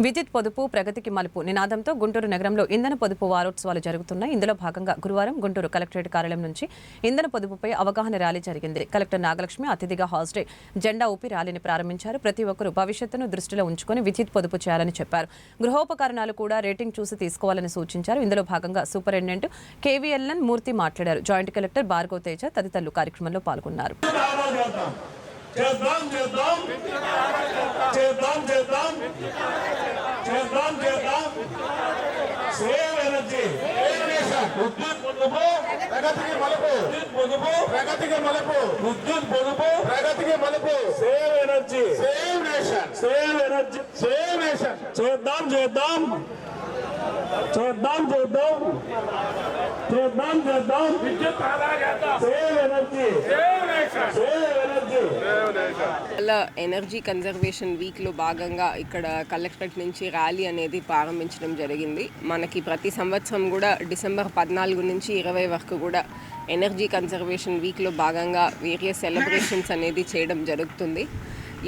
విద్యుత్ పొదుపు ప్రగతికి మలుపు నినాదంతో గుంటూరు నగరంలో ఇంధన పొదుపు వారోత్సవాలు జరుగుతున్నాయి ఇందులో భాగంగా గురువారం గుంటూరు కలెక్టరేట్ కార్యాలయం నుంచి ఇంధన పొదుపుపై అవగాహన ర్యాలీ జరిగింది కలెక్టర్ నాగలక్ష్మి అతిథిగా హాజరై జెండా ఊపి ర్యాలీని ప్రారంభించారు ప్రతి ఒక్కరూ భవిష్యత్తును దృష్టిలో ఉంచుకొని విద్యుత్ పొదుపు చేయాలని చెప్పారు గృహోపకరణాలు కూడా రేటింగ్ చూసి తీసుకోవాలని సూచించారు ఇందులో భాగంగా సూపరింటెండెంట్ కేవీఎల్ఎన్ మూర్తి మాట్లాడారు జాయింట్ కలెక్టర్ భార్గవ తేజ తదితరులు కార్యక్రమంలో పాల్గొన్నారు చేద్దాం చేద్దాం చేద్దాం చేద్దాం చేద్దాం చేద్దాం సేవ్ ఎనర్జీ విద్యుత్ పొదుపు ప్రగతికి మలుపు విద్యుత్ పొదుపు ప్రగతికి మలుపు విద్యుత్ పొదుపు ప్రగతికి మలుపు save energy save nation save energy save nation చేద్దాం చేద్దాం చూద్దాం. చూద్దాం. చూద్దాం చూద్దాం అలా ఎనర్జీ కన్జర్వేషన్ వీక్లో భాగంగా ఇక్కడ కలెక్టరేట్ నుంచి ర్యాలీ అనేది ప్రారంభించడం జరిగింది. మనకి ప్రతి సంవత్సరం కూడా డిసెంబర్ పద్నాలుగు నుంచి ఇరవై వరకు కూడా ఎనర్జీ కన్జర్వేషన్ వీక్లో భాగంగా వేరియస్ సెలబ్రేషన్స్ అనేది చేయడం జరుగుతుంది.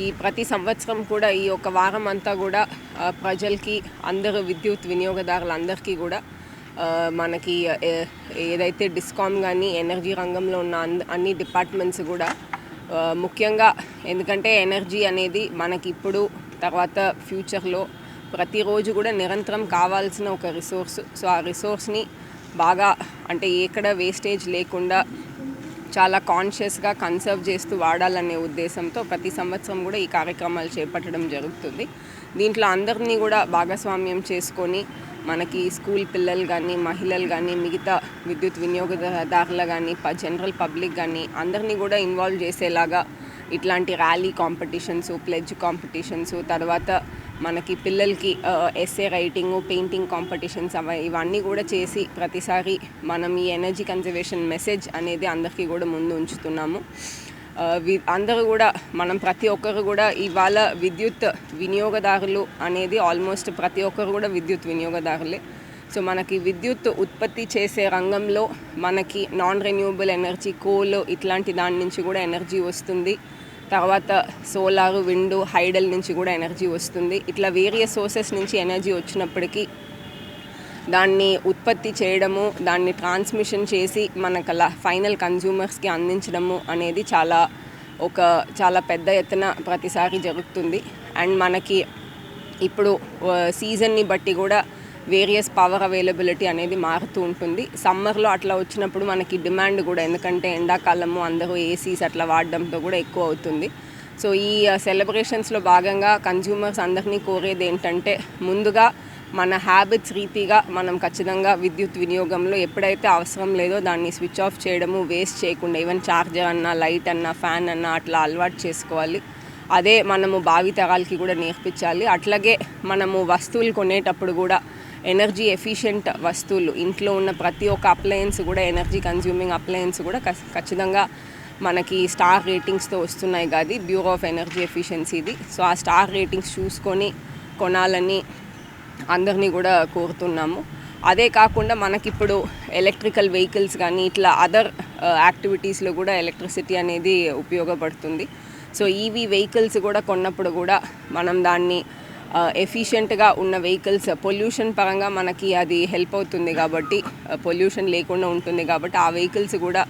ఈ ప్రతి సంవత్సరం కూడా ఈ ఒక వారం అంతా కూడా ప్రజలకి అందరూ విద్యుత్ వినియోగదారులందరికీ కూడా మనకి ఏ- ఏదైతే డిస్కామ్ కానీ ఎనర్జీ రంగంలో ఉన్న అన్- అన్ని డిపార్ట్మెంట్స్ కూడా ముఖ్యంగా ఎందుకంటే ఎనర్జీ అనేది మనకి ఇప్పుడు తర్వాత ఫ్యూచర్లో ప్రతిరోజు కూడా నిరంతరం కావాల్సిన ఒక రిసోర్స్. సో ఆ రిసోర్స్ని బాగా అంటే ఎక్కడ వేస్టేజ్ లేకుండా చాలా కాన్షియస్గా కన్సర్వ్ చేస్తూ వాడాలనే ఉద్దేశంతో ప్రతి సంవత్సరం కూడా ఈ కార్యక్రమాలు చేపట్టడం జరుగుతుంది. దీంట్లో అందరినీ కూడా భాగస్వామ్యం చేసుకొని మనకి స్కూల్ పిల్లలు కానీ మహిళలు కానీ మిగతా విద్యుత్ వినియోగదారులు కానీ ప జనరల్ పబ్లిక్ కానీ అందరినీ కూడా ఇన్వాల్వ్ చేసేలాగా ఇట్లాంటి ర్యాలీ కాంపిటీషన్స్ ప్లెడ్జ్ కాంపిటీషన్స్ తర్వాత మనకి పిల్లలకి ఎస్ఏ రైటింగ్ పెయింటింగ్ కాంపిటీషన్స్ అవ ఇవన్నీ కూడా చేసి ప్రతిసారి మనం ఈ ఎనర్జీ కన్జర్వేషన్ మెసేజ్ అనేది అందరికీ కూడా ముందు ఉంచుతున్నాము. అందరూ కూడా మనం ప్రతి ఒక్కరు కూడా ఇవాళ విద్యుత్ వినియోగదారులు అనేది ఆల్మోస్ట్ ప్రతి ఒక్కరు కూడా విద్యుత్ వినియోగదారులే. సో మనకి విద్యుత్ ఉత్పత్తి చేసే రంగంలో మనకి నాన్ రెన్యూవబుల్ ఎనర్జీ కోల్ ఇట్లాంటి దాని నుంచి కూడా ఎనర్జీ వస్తుంది. తర్వాత సోలార్ విండ్ హైడల్ నుంచి కూడా ఎనర్జీ వస్తుంది. ఇట్లా వేరియస్ సోర్సెస్ నుంచి ఎనర్జీ వచ్చినప్పటికీ దాన్ని ఉత్పత్తి చేయడము దాన్ని ట్రాన్స్మిషన్ చేసి మనకు ఫైనల్ కన్జ్యూమర్స్కి అందించడము అనేది చాలా ఒక చాలా పెద్ద ఎత్తున ప్రతిసారి జరుగుతుంది. అండ్ మనకి ఇప్పుడు సీజన్ని బట్టి కూడా వేరియస్ పవర్ అవైలబిలిటీ అనేది మారుతూ ఉంటుంది. సమ్మర్లో అట్లా వచ్చినప్పుడు మనకి డిమాండ్ కూడా ఎందుకంటే ఎండాకాలము అందరూ ఏసీస్ అట్లా వాడడంతో కూడా ఎక్కువ అవుతుంది. సో ఈ సెలబ్రేషన్స్లో భాగంగా కన్జ్యూమర్స్ అందరినీ కోరేది ఏంటంటే ముందుగా మన హ్యాబిట్స్ రీతిగా మనం ఖచ్చితంగా విద్యుత్ వినియోగంలో ఎప్పుడైతే అవసరం లేదో దాన్ని స్విచ్ ఆఫ్ చేయడము వేస్ట్ చేయకుండా ఈవెన్ ఛార్జర్ అన్న లైట్ అన్న ఫ్యాన్ అన్న అట్లా అలవాటు చేసుకోవాలి. అదే మనము భావితరాలకి కూడా నేర్పించాలి. అట్లాగే మనము వస్తువులు కొనేటప్పుడు కూడా ఎనర్జీ ఎఫిషియెంట్ వస్తువులు ఇంట్లో ఉన్న ప్రతి ఒక్క అప్లయన్స్ కూడా ఎనర్జీ కన్జ్యూమింగ్ అప్లయన్స్ కూడా ఖచ్చితంగా మనకి స్టార్ రేటింగ్స్తో వస్తున్నాయి కాదు బ్యూరో ఆఫ్ ఎనర్జీ ఎఫిషియన్సీది సో ఆ స్టార్ రేటింగ్స్ చూసుకొని కొనాలని అందరినీ కూడా కోరుతున్నాము. అదే కాకుండా మనకిప్పుడు ఎలక్ట్రికల్ వెహికల్స్ కానీ ఇట్లా అదర్ యాక్టివిటీస్లో కూడా ఎలక్ట్రిసిటీ అనేది ఉపయోగపడుతుంది. సో ఈవీ వెహికల్స్ కూడా కొన్నప్పుడు కూడా మనం దాన్ని ఎఫిషియెంట్గా ఉన్న వెహికల్స్ పొల్యూషన్ పరంగా మనకి అది హెల్ప్ అవుతుంది కాబట్టి పొల్యూషన్ లేకుండా ఉంటుంది కాబట్టి ఆ వెహికల్స్ కూడా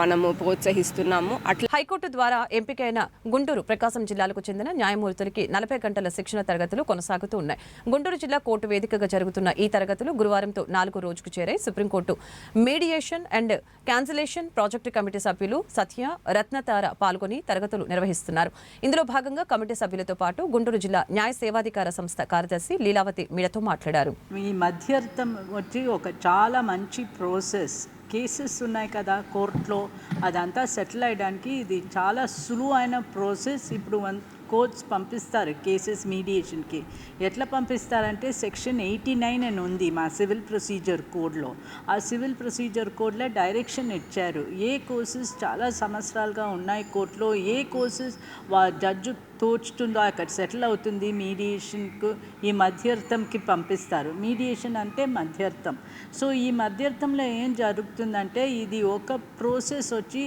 మనము ప్రోత్సహిస్తున్నాము. అట్లా హైకోర్టు ద్వారా ఎంపికైన గుంటూరు ప్రకాశం జిల్లాలకు చెందిన న్యాయమూర్తులకి నలభై గంటల శిక్షణ తరగతులు కొనసాగుతూ ఉన్నాయి. గుంటూరు జిల్లా కోర్టు వేదికగా జరుగుతున్న ఈ తరగతులు గురువారంతో నాలుగో రోజుకు చేరాయి supreme court mediation and conciliation project committee సభ్యులు సత్య రత్నతార పాల్గొని తరగతులు నిర్వహిస్తున్నారు. ఇందులో భాగంగా కమిటీ సభ్యులతో పాటు గుంటూరు జిల్లా న్యాయ సేవాధికార సంస్థ కార్యదర్శి లీలావతి మీడతో మాట్లాడారు. ఈ మధ్యర్థం వచ్చి ఒక చాలా మంచి ప్రాసెస్ కేసెస్ ఉన్నాయి కదా కోర్టులో అదంతా సెటిల్ అయ్యడానికి ఇది చాలా సులువైన ప్రాసెస్. ఇప్పుడు వన్ కోర్ట్స్ పంపిస్తారు కేసెస్ మీడియేషన్కి. ఎట్లా పంపిస్తారంటే సెక్షన్ ఎయిటీ నైన్ అని ఉంది మా సివిల్ ప్రొసీజర్ కోడ్లో. ఆ సివిల్ ప్రొసీజర్ కోడ్లో డైరెక్షన్ ఇచ్చారు. ఏ కోర్సెస్ చాలా సంవత్సరాలుగా ఉన్నాయి కోర్టులో ఏ కోర్సెస్ వా జడ్జు తోచుతుందో అక్కడ సెటిల్ అవుతుంది మీడియేషన్కు ఈ మధ్యర్థంకి పంపిస్తారు. మీడియేషన్ అంటే మధ్యర్థం. సో ఈ మధ్యర్థంలో ఏం జరుగుతుందంటే ఇది ఒక ప్రోసెస్ వచ్చి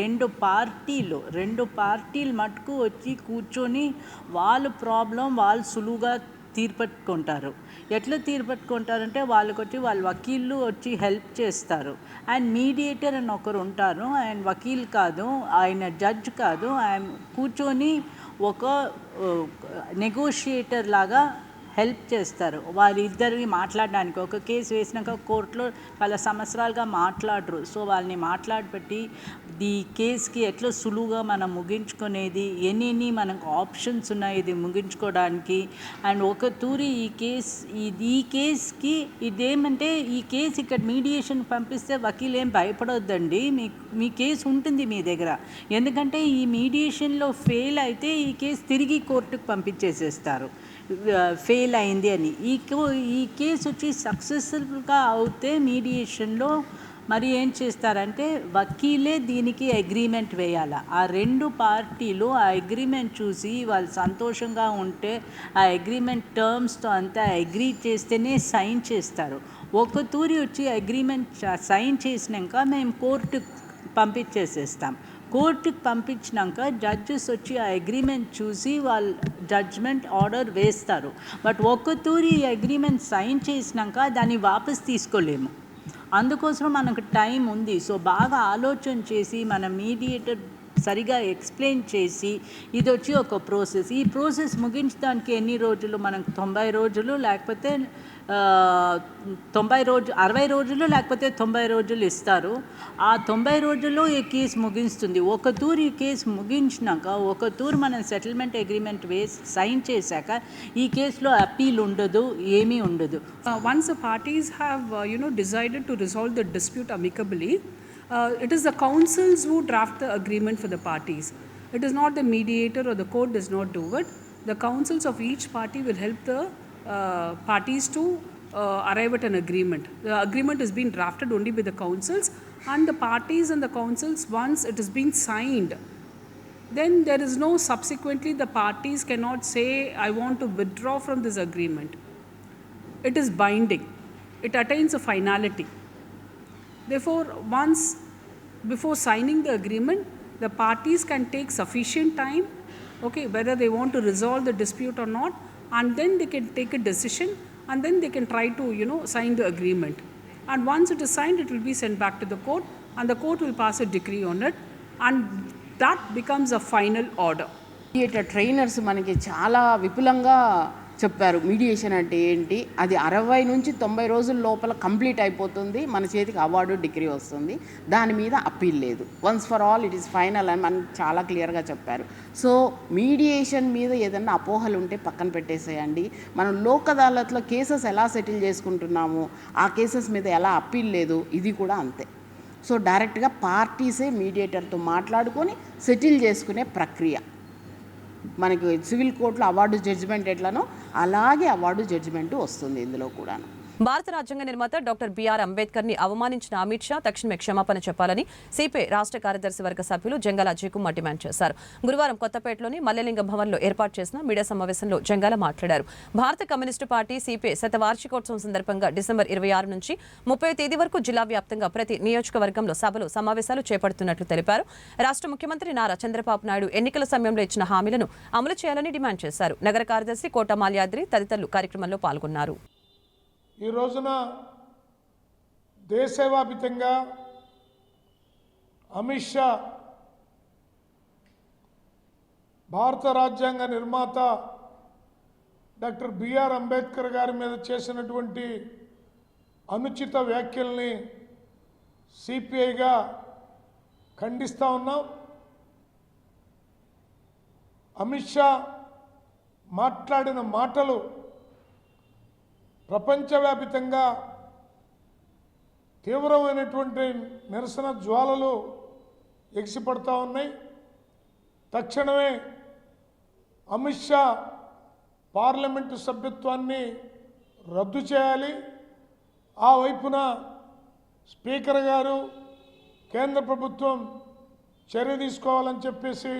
రెండు పార్టీలు రెండు పార్టీలు మటుకు వచ్చి కూర్చొని వాళ్ళ ప్రాబ్లం వాళ్ళు సులువుగా తీర్పట్టుకుంటారు. ఎట్లా తీర్పట్టుకుంటారంటే వాళ్ళకి వచ్చి వాళ్ళ వకీళ్ళు వచ్చి హెల్ప్ చేస్తారు. అండ్ మీడియేటర్ అని ఒకరు ఉంటారు. ఆయన వకీల్ కాదు ఆయన జడ్జ్ కాదు ఆయన కూర్చొని ఒక నెగోషియేటర్ లాగా హెల్ప్ చేస్తారు. వాళ్ళిద్దరిని మాట్లాడడానికి ఒక కేసు వేసినాక కోర్టులో చాలా సంవత్సరాలుగా మాట్లాడరు. సో వాళ్ళని మాట్లాడబట్టి ఈ కేసుకి ఎట్లా సులువుగా మనం ముగించుకునేది ఎన్ని మనకు ఆప్షన్స్ ఉన్నాయి ఇది ముగించుకోవడానికి. అండ్ ఒక తూరి ఈ కేస్ ఇది ఈ కేసుకి ఇదేమంటే ఈ కేసు ఇక్కడ మీడియేషన్ పంపిస్తే వకీలు ఏం భయపడొద్దండి. మీ మీ కేసు ఉంటుంది మీ దగ్గర. ఎందుకంటే ఈ మీడియేషన్లో ఫెయిల్ అయితే ఈ కేసు తిరిగి కోర్టుకు పంపించేసేస్తారు. ఫెయిల్ అయింది అని. ఈ కో- ఈ కేసు వచ్చి సక్సెస్ఫుల్గా అవుతే మీడియేషన్లో మరి ఏం చేస్తారంటే వకీలే దీనికి అగ్రిమెంట్ వేయాలి. ఆ రెండు పార్టీలు ఆ అగ్రిమెంట్ చూసి వాళ్ళు సంతోషంగా ఉంటే ఆ అగ్రిమెంట్ టర్మ్స్తో అంతా అగ్రి చేస్తేనే సైన్ చేస్తారు. ఒక తూరి వచ్చి అగ్రిమెంట్ సైన్ చేసినాక మేము కోర్టు పంపించేసేస్తాం. కోర్టుకి పంపించినాక జడ్జెస్ వచ్చి ఆ అగ్రిమెంట్ చూసి వాళ్ళు జడ్జ్మెంట్ ఆర్డర్ వేస్తారు. బట్ ఒక్కతూరి ఈ అగ్రిమెంట్ సైన్ చేసినాక దాన్ని వాపస్ తీసుకోలేము. అందుకోసం మనకు టైం ఉంది. సో బాగా ఆలోచన చేసి మన మీడియేటర్ సరిగా ఎక్స్ప్లెయిన్ చేసి ఇది వచ్చి ఒక ప్రాసెస్ ఈ ప్రాసెస్ ముగించడానికి ఎన్ని రోజులు? మనకు తొంభై రోజులు? లేకపోతే తొంభై రోజు అరవై రోజులు లేకపోతే తొంభై రోజులు ఇస్తారు. ఆ తొంభై రోజులు ఈ కేసు ముగిస్తుంది ఒక తూర్ ఈ కేసు ముగించినాక ఒక తూర్ మనం సెటిల్మెంట్ అగ్రిమెంట్ వేసి సైన్ చేశాక ఈ కేసులో అప్పీల్ ఉండదు ఏమీ ఉండదు. Once parties have you know decided to resolve the dispute amicably it is the counsels who draft the agreement for the parties it is not the mediator or the court does not do it the counsels of each party will help the uh, parties to uh, arrive at an agreement. The agreement is being drafted only by the councils, and the parties and the councils, once it is being signed, then there is no subsequently the parties cannot say, I want to withdraw from this agreement. It is binding, it attains a finality. Therefore, once before signing the agreement, the parties can take sufficient time, okay, whether they want to resolve the dispute or not, and then they can take a decision and then they can try to, you know, sign the agreement. And once it is signed, it will be sent back to the court, and the court will pass a decree on it, and that becomes a final order. Mediator trainers మనకి చాలా విపులంగా చెప్పారు. Mediation అంటే ఏంటి? అది అరవై నుంచి తొంభై రోజుల లోపల కంప్లీట్ అయిపోతుంది. మన చేతికి అవార్డు డిగ్రీ వస్తుంది. దాని మీద అప్పీల్ లేదు. Once for all it is final అని మనం చాలా క్లియర్గా చెప్పారు. సో మీడియేషన్ మీద ఏదన్నా అపోహలు ఉంటే పక్కన పెట్టేసేయండి. మనం లోక్ అదాలత్లో కేసెస్ ఎలా సెటిల్ చేసుకుంటున్నాము? ఆ కేసెస్ మీద ఎలా అప్పీల్ లేదు? ఇది కూడా అంతే. సో డైరెక్ట్గా పార్టీసే మీడియేటర్తో మాట్లాడుకొని సెటిల్ చేసుకునే ప్రక్రియ. మనకి సివిల్ కోర్టులో అవార్డు జడ్జిమెంట్ ఎట్లనో అలాగే అవార్డు జడ్జిమెంటు వస్తుంది ఇందులో కూడాను. భారత రాజ్యాంగ నిర్మాత డాక్టర్ బిఆర్ అంబేద్కర్ని అవమానించిన అమిత్ షా తక్షణమే క్షమాపణ చెప్పాలని సిపిఐ రాష్ట్ర కార్యదర్శి వర్గ సభ్యులు జంగాల అజయ్ కుమార్ డిమాండ్ చేశారు. గురువారం కొత్తపేటలోని మల్లెలింగ భవన్లో ఏర్పాటు చేసిన మీడియా సమావేశంలో జంగాల మాట్లాడారు. భారత కమ్యూనిస్టు పార్టీ సిపిఐ శతవార్షికోత్సవం సందర్భంగా డిసెంబర్ ఇరవై ఆరు నుంచి ముప్పై తేదీ వరకు జిల్లా వ్యాప్తంగా ప్రతి నియోజకవర్గంలో సభలు సమావేశాలు చేపడుతున్నట్లు తెలిపారు. రాష్ట్ర ముఖ్యమంత్రి నారా చంద్రబాబు నాయుడు ఎన్నికల సమయంలో ఇచ్చిన హామీలను అమలు చేయాలని డిమాండ్ చేశారు. నగర కార్యదర్శి కోట మాల్యాద్రి తదితరులు కార్యక్రమంలో పాల్గొన్నారు. ఈ రోజున దేశవ్యాపితంగా అమిత్ షా భారత రాజ్యాంగ నిర్మాత డాక్టర్ బిఆర్ అంబేద్కర్ గారి మీద చేసినటువంటి అనుచిత వ్యాఖ్యల్ని సిపిఐగా ఖండిస్తూ ఉన్నాం. అమిత్ షా మాట్లాడిన మాటలు ప్రపంచవ్యాపితంగా తీవ్రమైనటువంటి నిరసన జ్వాలలు ఎగిసిపడతా ఉన్నాయి. తక్షణమే అమిత్ షా పార్లమెంటు సభ్యత్వాన్ని రద్దు చేయాలి. ఆ వైపున స్పీకర్ గారు కేంద్ర ప్రభుత్వం చర్య తీసుకోవాలని చెప్పేసి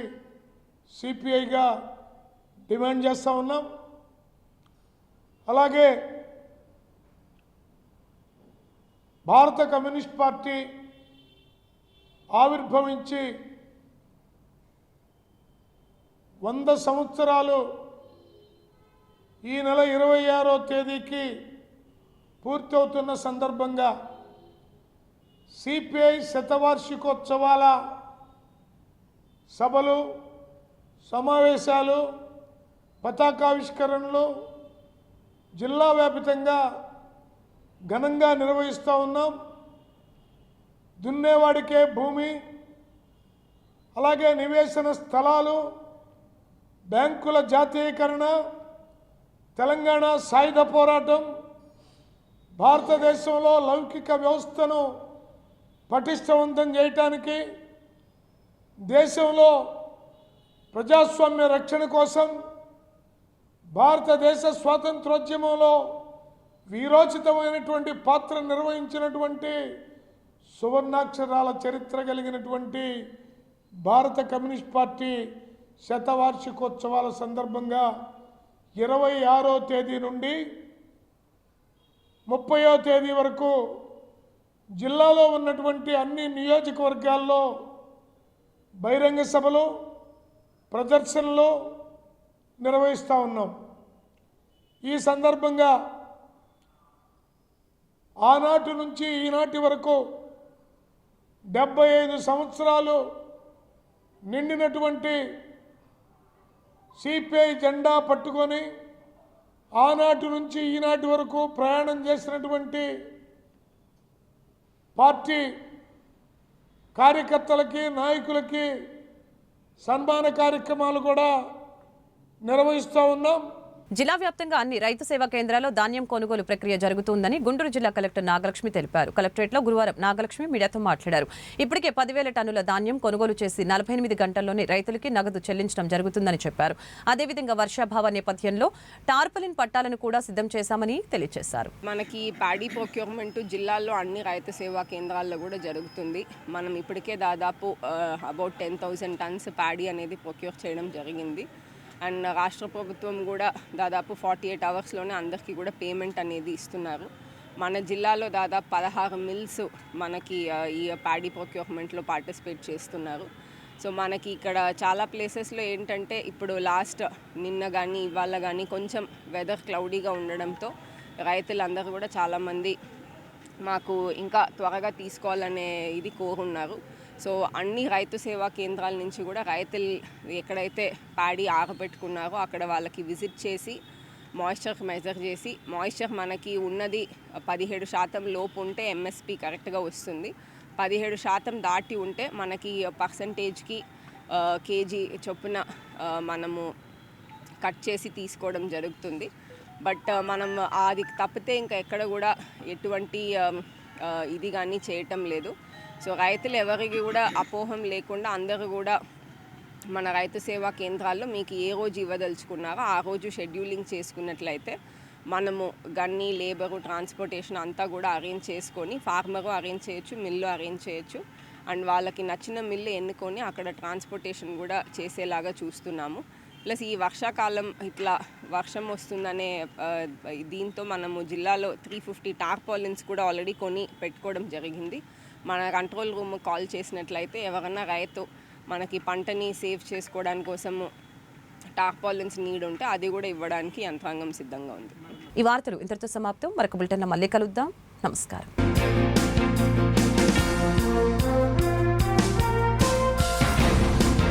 సిపిఐగా డిమాండ్ చేస్తూ ఉన్నాం. అలాగే భారత కమ్యూనిస్ట్ పార్టీ ఆవిర్భవించి వంద సంవత్సరాలు ఈ నెల ఇరవై ఆరో తేదీకి పూర్తవుతున్న సందర్భంగా సిపిఐ శతవార్షికోత్సవాల సభలు సమావేశాలు పతాకావిష్కరణలు జిల్లా వ్యాపితంగా ఘనంగా నిర్వహిస్తూ ఉన్నాం. దున్నేవాడికే భూమి అలాగే నివేశన స్థలాలు బ్యాంకుల జాతీయకరణ తెలంగాణ సాయుధ పోరాటం భారతదేశంలో లౌకిక వ్యవస్థను పటిష్టవంతం చేయటానికి దేశంలో ప్రజాస్వామ్య రక్షణ కోసం భారతదేశ స్వాతంత్రోద్యమంలో వీరోచితమైనటువంటి పాత్ర నిర్వహించినటువంటి సువర్ణాక్షరాల చరిత్ర కలిగినటువంటి భారత కమ్యూనిస్ట్ పార్టీ శతవార్షికోత్సవాల సందర్భంగా ఇరవై ఆరో తేదీ నుండి ముప్పయో తేదీ వరకు జిల్లాలో ఉన్నటువంటి అన్ని నియోజకవర్గాల్లో బహిరంగ సభలు ప్రదర్శనలు నిర్వహిస్తూ ఉన్నాం. ఈ సందర్భంగా ఆనాటి నుంచి ఈనాటి వరకు డెబ్బై ఐదు సంవత్సరాలు నిండినటువంటి సిపిఐ జెండా పట్టుకొని ఆనాటి నుంచి ఈనాటి వరకు ప్రయాణం చేసినటువంటి పార్టీ కార్యకర్తలకి నాయకులకి సన్మాన కార్యక్రమాలు కూడా నిర్వహిస్తూ ఉన్నాం. జిల్లా వ్యాప్తంగా అన్ని రైతు సేవా కేంద్రాల్లో ధాన్యం కొనుగోలు ప్రక్రియ జరుగుతుందని గుంటూరు జిల్లా కలెక్టర్ నాగలక్ష్మి తెలిపారు. కలెక్టరేట్లో గురువారం నాగలక్ష్మి మీడియాతో మాట్లాడారు. ఇప్పటికే పదివేల టన్నుల ధాన్యం కొనుగోలు చేసి నలభై ఎనిమిది గంటల్లోనే రైతులకి నగదు చెల్లించడం జరుగుతుందని చెప్పారు. అదేవిధంగా వర్షాభావ నేపథ్యంలో టార్పలిన్ పట్టాలను కూడా సిద్ధం చేశామని తెలియజేశారు. మనకి ప్యాడీ ప్రొక్యూర్మెంట్ జిల్లాల్లో అన్ని రైతు సేవా కేంద్రాల్లో కూడా జరుగుతుంది. మనం ఇప్పటికే దాదాపు about ten thousand tons paddy అనేది ప్రొక్యూర్ చేయడం జరిగింది. అండ్ రాష్ట్ర ప్రభుత్వం కూడా దాదాపు ఫార్టీ ఎయిట్ అవర్స్లోనే అందరికీ కూడా పేమెంట్ అనేది ఇస్తున్నారు. మన జిల్లాలో దాదాపు పదహారు మిల్స్ మనకి ఈ ప్యాడీ ప్రొక్యూర్మెంట్లో పార్టిసిపేట్ చేస్తున్నారు. సో మనకి ఇక్కడ చాలా ప్లేసెస్లో ఏంటంటే ఇప్పుడు లాస్ట్ నిన్న కానీ ఇవాళ కానీ కొంచెం వెదర్ క్లౌడీగా ఉండడంతో రైతులందరూ కూడా చాలామంది మాకు ఇంకా త్వరగా తీసుకోవాలనే ఇది కోరున్నారు. సో అన్ని రైతు సేవా కేంద్రాల నుంచి కూడా రైతులు ఎక్కడైతే ప్యాడీ ఆగపెట్టుకున్నారో అక్కడ వాళ్ళకి విజిట్ చేసి మాయిశ్చర్ మెజర్ చేసి మాయిశ్చర్ మనకి ఉన్నది పదిహేడు శాతం లోపు ఉంటే ఎంఎస్పి కరెక్ట్గా వస్తుంది. పదిహేడు శాతం దాటి ఉంటే మనకి పర్సంటేజ్కి కేజీ చొప్పున మనము కట్ చేసి తీసుకోవడం జరుగుతుంది. బట్ మనం అది తప్పితే ఇంకా ఎక్కడ కూడా ఎటువంటి ఇది కానీ చేయటం లేదు. సో రైతులు ఎవరికి కూడా అపోహం లేకుండా అందరూ కూడా మన రైతు సేవా కేంద్రాల్లో మీకు ఏ రోజు ఇవ్వదలుచుకున్నారో ఆ రోజు షెడ్యూలింగ్ చేసుకున్నట్లయితే మనము గన్ని లేబరు ట్రాన్స్పోర్టేషన్ అంతా కూడా అరేంజ్ చేసుకొని ఫార్మరు అరేంజ్ చేయొచ్చు మిల్లు అరేంజ్ చేయొచ్చు. అండ్ వాళ్ళకి నచ్చిన మిల్లు ఎన్నుకొని అక్కడ ట్రాన్స్పోర్టేషన్ కూడా చేసేలాగా చూస్తున్నాము. ప్లస్ ఈ వర్షాకాలం ఇట్లా వర్షం వస్తుందనే దీంతో మనము జిల్లాలో త్రీ ఫిఫ్టీ టార్పాలిన్స్ కూడా ఆల్రెడీ కొని పెట్టుకోవడం జరిగింది. మన కంట్రోల్ రూమ్ కాల్ చేసినట్లయితే ఎవరన్నా రైతు మనకి పంటని సేవ్ చేసుకోవడానికి కోసము టార్పాలిన్స్ నీడ్ ఉంటే అది కూడా ఇవ్వడానికి యంత్రాంగం సిద్ధంగా ఉంది. ఈ వార్తలు ఇంతటితో సమాప్తం. మరొక బులెటిన్లో మళ్ళీ కలుద్దాం. నమస్కారం.